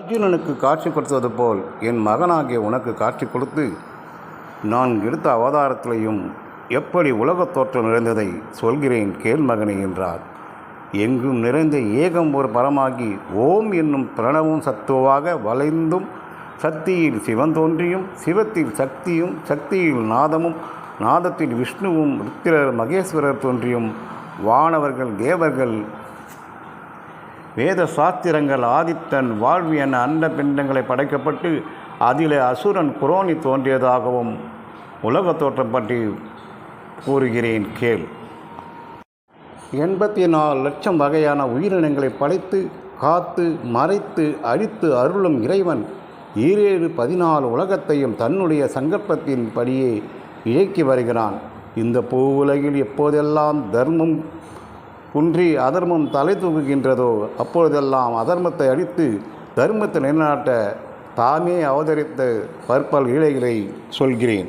அர்ஜுனனுக்கு காட்சி கொடுத்தது போல் என் மகனாகிய உனக்கு காட்சி கொடுத்து நான் எடுத்த அவதாரத்திலையும் எப்படி உலகத் தோற்றம் நிறைந்ததை சொல்கிறேன் கேள் மகனே என்றார். எங்கும் நிறைந்த ஏகம் ஒரு பரமாகி ஓம் என்னும் பிரணவும் சத்துவாக வளைந்தும் சக்தியில் சிவன் தோன்றியும் சிவத்தில் சக்தியும் சக்தியில் நாதமும் நாதத்தில் விஷ்ணுவும் ருத்திரர் மகேஸ்வரர் தோன்றியும் வானவர்கள் தேவர்கள் வேத சாஸ்திரங்கள் ஆதித்தன் வாழ்வு என அண்ட பிண்டங்களை படைக்கப்பட்டு அதிலே அசுரன் குரோனி தோன்றியதாகவும் உலகத் தோற்றம் பற்றி கூறுகிறேன் கேள். எண்பத்தி நாலு லட்சம் வகையான உயிரினங்களை படைத்து காத்து மறைத்து அழித்து அருளும் இறைவன் ஈரேழு பதினாலு உலகத்தையும் தன்னுடைய சங்கற்பத்தின் படியே இயக்கி வருகிறான். இந்த பூ உலகில் எப்போதெல்லாம் தர்மம் குன்றி அதர்மம் தலை தூக்குகின்றதோ அப்பொழுதெல்லாம் அதர்மத்தை அழித்து தர்மத்தை நிலைநாட்ட தாமே அவதரித்த பற்பல் ஈழைகளை சொல்கிறேன்.